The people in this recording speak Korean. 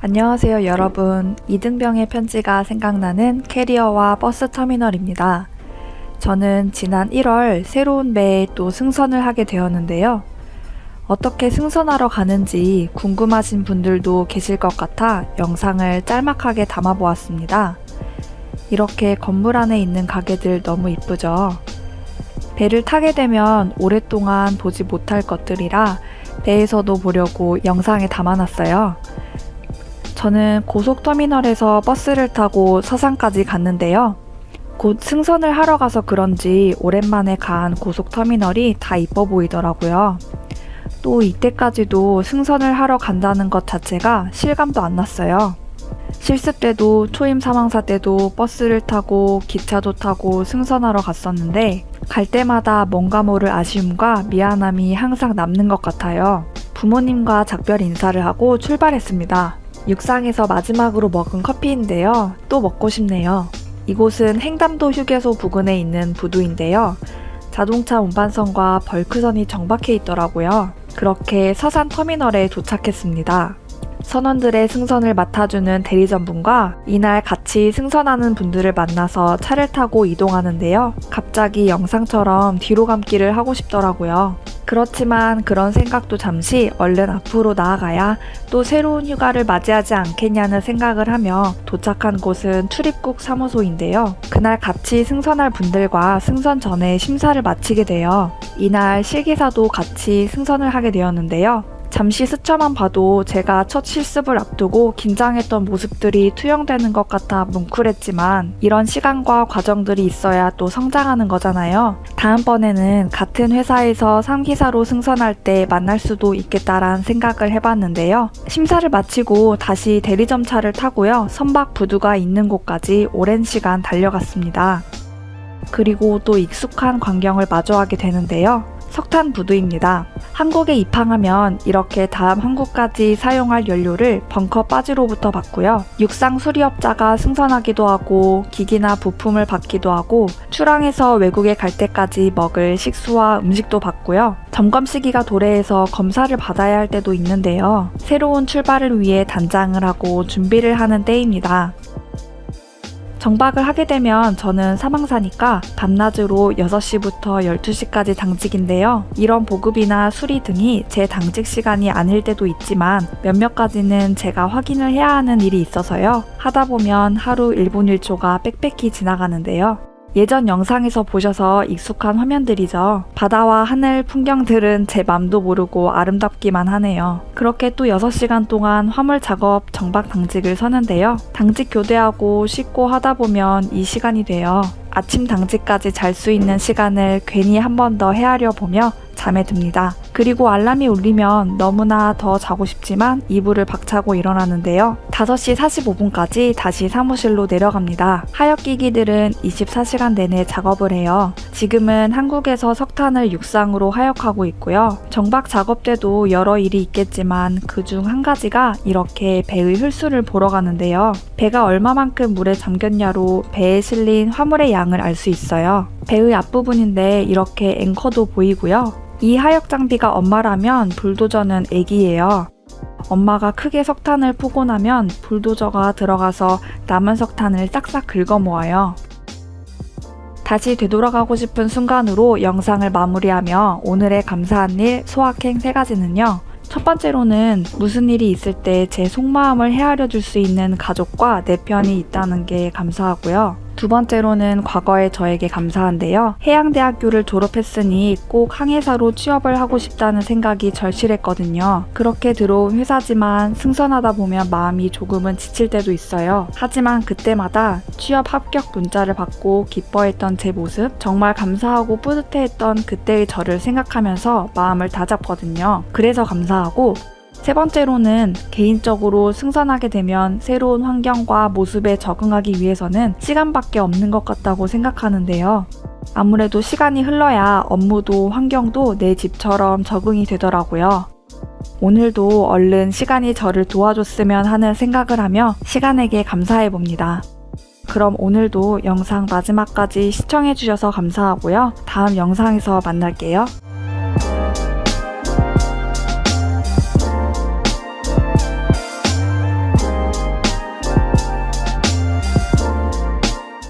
안녕하세요 여러분 이등병의 편지가 생각나는 캐리어와 버스 터미널입니다. 저는 지난 1월 새로운 배에 또 승선을 하게 되었는데요. 어떻게 승선하러 가는지 궁금하신 분들도 계실 것 같아 영상을 짤막하게 담아보았습니다. 이렇게 건물 안에 있는 가게들 너무 이쁘죠? 배를 타게 되면 오랫동안 보지 못할 것들이라 배에서도 보려고 영상에 담아놨어요. 저는 고속터미널에서 버스를 타고 서산까지 갔는데요. 곧 승선을 하러 가서 그런지 오랜만에 간 고속터미널이 다 이뻐 보이더라고요. 또 이때까지도 승선을 하러 간다는 것 자체가 실감도 안 났어요. 실습 때도 초임 사망사 때도 버스를 타고 기차도 타고 승선하러 갔었는데 갈 때마다 뭔가 모를 아쉬움과 미안함이 항상 남는 것 같아요. 부모님과 작별 인사를 하고 출발했습니다. 육상에서 마지막으로 먹은 커피인데요. 또 먹고 싶네요. 이곳은 횡담도 휴게소 부근에 있는 부두인데요. 자동차 운반선과 벌크선이 정박해 있더라고요. 그렇게 서산 터미널에 도착했습니다. 선원들의 승선을 맡아주는 대리점분과 이날 같이 승선하는 분들을 만나서 차를 타고 이동하는데요. 갑자기 영상처럼 뒤로 감기를 하고 싶더라고요. 그렇지만 그런 생각도 잠시 얼른 앞으로 나아가야 또 새로운 휴가를 맞이하지 않겠냐는 생각을 하며 도착한 곳은 출입국 사무소인데요. 그날 같이 승선할 분들과 승선 전에 심사를 마치게 되어 이날 실기사도 같이 승선을 하게 되었는데요. 잠시 스쳐만 봐도 제가 첫 실습을 앞두고 긴장했던 모습들이 투영되는 것 같아 뭉클했지만 이런 시간과 과정들이 있어야 또 성장하는 거잖아요. 다음번에는 같은 회사에서 3기사로 승선할 때 만날 수도 있겠다란 생각을 해봤는데요. 심사를 마치고 다시 대리점 차를 타고요. 선박 부두가 있는 곳까지 오랜 시간 달려갔습니다. 그리고 또 익숙한 광경을 마주하게 되는데요. 석탄 부두입니다. 한국에 입항하면 이렇게 다음 한국까지 사용할 연료를 벙커 빠지로부터 받고요. 육상 수리업자가 승선하기도 하고 기기나 부품을 받기도 하고 출항해서 외국에 갈 때까지 먹을 식수와 음식도 받고요. 점검 시기가 도래해서 검사를 받아야 할 때도 있는데요. 새로운 출발을 위해 단장을 하고 준비를 하는 때입니다. 정박을 하게 되면 저는 사망사니까 밤낮으로 6시부터 12시까지 당직인데요. 이런 보급이나 수리 등이 제 당직 시간이 아닐 때도 있지만 몇몇 가지는 제가 확인을 해야 하는 일이 있어서요. 하다 보면 하루 1분 1초가 빽빽히 지나가는데요. 예전 영상에서 보셔서 익숙한 화면들이죠. 바다와 하늘 풍경들은 제 맘도 모르고 아름답기만 하네요. 그렇게 또 6시간 동안 화물 작업 정박 당직을 서는데요. 당직 교대하고 씻고 하다 보면 이 시간이 돼요. 아침 당직까지 잘 수 있는 시간을 괜히 한 번 더 헤아려 보며 잠에 듭니다. 그리고 알람이 울리면 너무나 더 자고 싶지만 이불을 박차고 일어나는데요. 5시 45분까지 다시 사무실로 내려갑니다. 하역 기기들은 24시간 내내 작업을 해요. 지금은 한국에서 석탄을 육상으로 하역하고 있고요. 정박 작업 때도 여러 일이 있겠지만 그중 한 가지가 이렇게 배의 hul수를 보러 가는데요. 배가 얼마만큼 물에 잠겼냐로 배에 실린 화물의 양을 알 수 있어요. 배의 앞부분인데 이렇게 앵커도 보이고요. 이 하역 장비가 엄마라면 불도저는 애기예요. 엄마가 크게 석탄을 푸고 나면 불도저가 들어가서 남은 석탄을 싹싹 긁어 모아요. 다시 되돌아가고 싶은 순간으로 영상을 마무리하며 오늘의 감사한 일 소확행 세 가지는요. 첫 번째로는 무슨 일이 있을 때 제 속마음을 헤아려 줄 수 있는 가족과 내 편이 있다는 게 감사하고요. 두 번째로는 과거의 저에게 감사한데요. 해양대학교를 졸업했으니 꼭 항해사로 취업을 하고 싶다는 생각이 절실했거든요. 그렇게 들어온 회사지만 승선하다 보면 마음이 조금은 지칠 때도 있어요. 하지만 그때마다 취업 합격 문자를 받고 기뻐했던 제 모습, 정말 감사하고 뿌듯해했던 그때의 저를 생각하면서 마음을 다잡거든요. 그래서 감사하고 세 번째로는 개인적으로 승선하게 되면 새로운 환경과 모습에 적응하기 위해서는 시간밖에 없는 것 같다고 생각하는데요. 아무래도 시간이 흘러야 업무도 환경도 내 집처럼 적응이 되더라고요. 오늘도 얼른 시간이 저를 도와줬으면 하는 생각을 하며 시간에게 감사해 봅니다. 그럼 오늘도 영상 마지막까지 시청해주셔서 감사하고요. 다음 영상에서 만날게요.